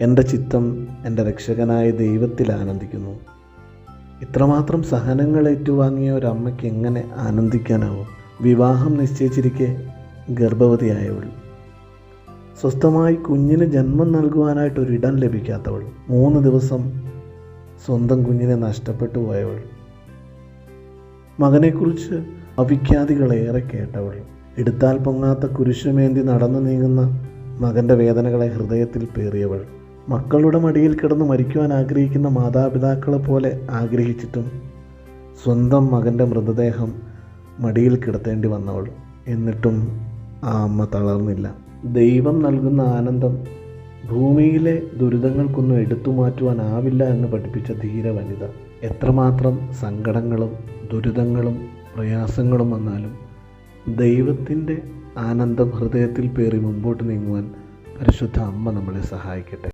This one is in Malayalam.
എന്റെ ചിത്തം എന്റെ രക്ഷകനായ ദൈവത്തിൽ ആനന്ദിക്കുന്നു. ഇത്രമാത്രം സഹനങ്ങൾ ഏറ്റുവാങ്ങിയ ഒരമ്മയ്ക്ക് എങ്ങനെ ആനന്ദിക്കാനാവും? വിവാഹം നിശ്ചയിച്ചിരിക്കെ ഗർഭവതിയായവൾ. സ്വസ്ഥമായി കുഞ്ഞിന് ജന്മം നൽകുവാനായിട്ട് ഒരിടം ലഭിക്കാത്തവൾ. മൂന്ന് ദിവസം സ്വന്തം കുഞ്ഞിനെ നഷ്ടപ്പെട്ടു പോയവൾ. മകനെക്കുറിച്ച് അവിഖ്യാതികളേറെ കേട്ടവൾ. എടുത്താൽ പൊങ്ങാത്ത കുരിശുമേന്തി നടന്നു നീങ്ങുന്ന മകന്റെ വേദനകളെ ഹൃദയത്തിൽ പേറിയവൾ. മക്കളുടെ മടിയിൽ കിടന്ന് മരിക്കുവാൻ ആഗ്രഹിക്കുന്ന മാതാപിതാക്കളെ പോലെ ആഗ്രഹിച്ചിട്ടും സ്വന്തം മകന്റെ മൃതദേഹം മടിയിൽ കിടത്തേണ്ടി വന്നവൾ. എന്നിട്ടും ആ അമ്മ തളർന്നില്ല. ദൈവം നൽകുന്ന ആനന്ദം ഭൂമിയിലെ ദുരിതങ്ങൾക്കൊന്നും എടുത്തു മാറ്റുവാനാവില്ല എന്ന് പഠിപ്പിച്ച ധീര വനിത. എത്രമാത്രം സങ്കടങ്ങളും ദുരിതങ്ങളും പ്രയാസങ്ങളും വന്നാലും ദൈവത്തിന്റെ ആനന്ദം ഹൃദയത്തിൽ പേറി മുമ്പോട്ട് നീങ്ങുവാൻ പരിശുദ്ധ അമ്മ നമ്മളെ സഹായിക്കട്ടെ.